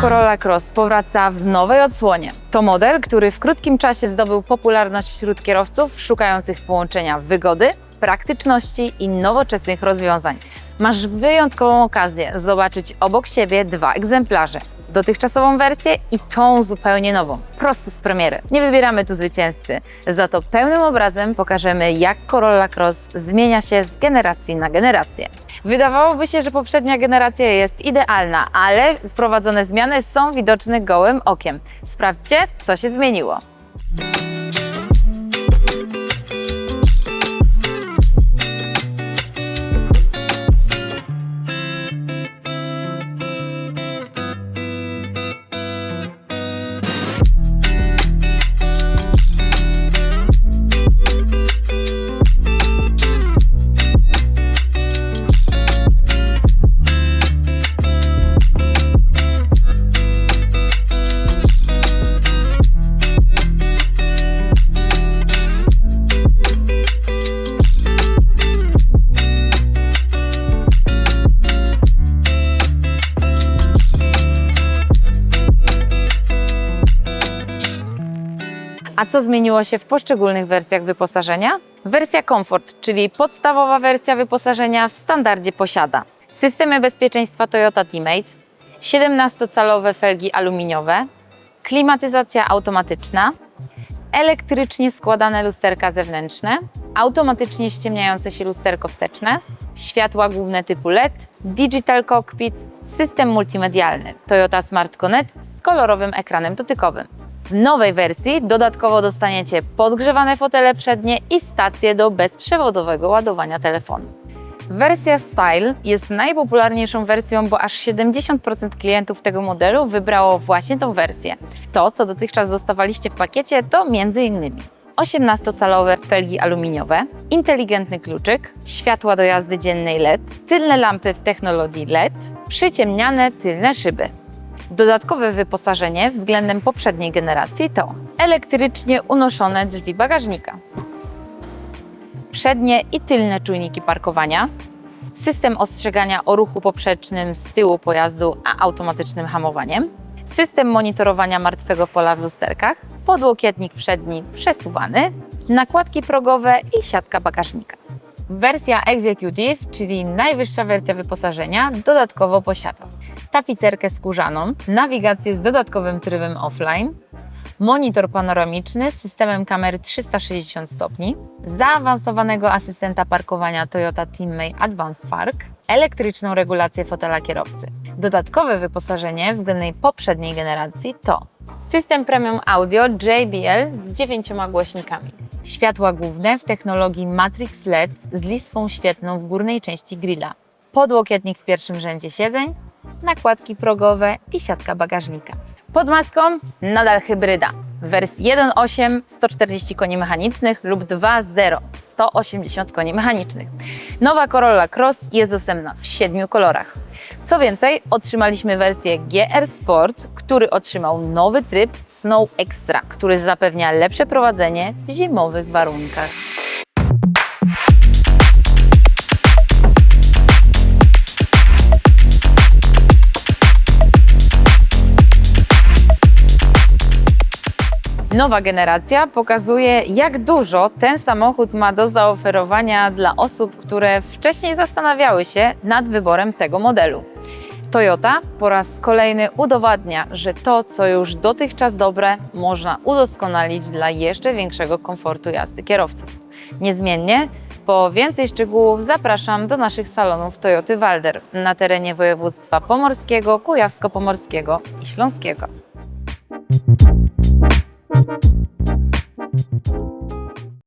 Corolla Cross powraca w nowej odsłonie. To model, który w krótkim czasie zdobył popularność wśród kierowców szukających połączenia wygody, praktyczności i nowoczesnych rozwiązań. Masz wyjątkową okazję zobaczyć obok siebie dwa egzemplarze. Dotychczasową wersję i tą zupełnie nową, prosto z premiery. Nie wybieramy tu zwycięzcy, za to pełnym obrazem pokażemy, jak Corolla Cross zmienia się z generacji na generację. Wydawałoby się, że poprzednia generacja jest idealna, ale wprowadzone zmiany są widoczne gołym okiem. Sprawdźcie, co się zmieniło. A co zmieniło się w poszczególnych wersjach wyposażenia? Wersja Comfort, czyli podstawowa wersja wyposażenia w standardzie posiada systemy bezpieczeństwa Toyota Teammate, 17-calowe felgi aluminiowe, klimatyzacja automatyczna, elektrycznie składane lusterka zewnętrzne, automatycznie ściemniające się lusterko wsteczne, światła główne typu LED, digital cockpit, system multimedialny Toyota Smart Connect z kolorowym ekranem dotykowym. W nowej wersji dodatkowo dostaniecie podgrzewane fotele przednie i stację do bezprzewodowego ładowania telefonu. Wersja Style jest najpopularniejszą wersją, bo aż 70% klientów tego modelu wybrało właśnie tą wersję. To, co dotychczas dostawaliście w pakiecie, to m.in. 18-calowe felgi aluminiowe, inteligentny kluczyk, światła do jazdy dziennej LED, tylne lampy w technologii LED, przyciemniane tylne szyby. Dodatkowe wyposażenie względem poprzedniej generacji to elektrycznie unoszone drzwi bagażnika, przednie i tylne czujniki parkowania, system ostrzegania o ruchu poprzecznym z tyłu pojazdu, a automatycznym hamowaniem, system monitorowania martwego pola w lusterkach, podłokietnik przedni przesuwany, nakładki progowe i siatka bagażnika. Wersja Executive, czyli najwyższa wersja wyposażenia, dodatkowo posiada tapicerkę skórzaną, nawigację z dodatkowym trybem offline, monitor panoramiczny z systemem kamery 360 stopni, zaawansowanego asystenta parkowania Toyota Teammate Advanced Park, elektryczną regulację fotela kierowcy. Dodatkowe wyposażenie względnej poprzedniej generacji to system premium audio JBL z dziewięcioma głośnikami, światła główne w technologii Matrix LED z listwą świetną w górnej części grilla, podłokietnik w pierwszym rzędzie siedzeń, nakładki progowe i siatka bagażnika. Pod maską nadal hybryda. Wersji 1.8 140 koni mechanicznych lub 2.0 180 koni mechanicznych. Nowa Corolla Cross jest dostępna w siedmiu kolorach. Co więcej, otrzymaliśmy wersję GR Sport, który otrzymał nowy tryb Snow Extra, który zapewnia lepsze prowadzenie w zimowych warunkach. Nowa generacja pokazuje, jak dużo ten samochód ma do zaoferowania dla osób, które wcześniej zastanawiały się nad wyborem tego modelu. Toyota po raz kolejny udowadnia, że to, co już dotychczas dobre, można udoskonalić dla jeszcze większego komfortu jazdy kierowców. Niezmiennie, po więcej szczegółów zapraszam do naszych salonów Toyoty Walder na terenie województwa pomorskiego, kujawsko-pomorskiego i śląskiego. you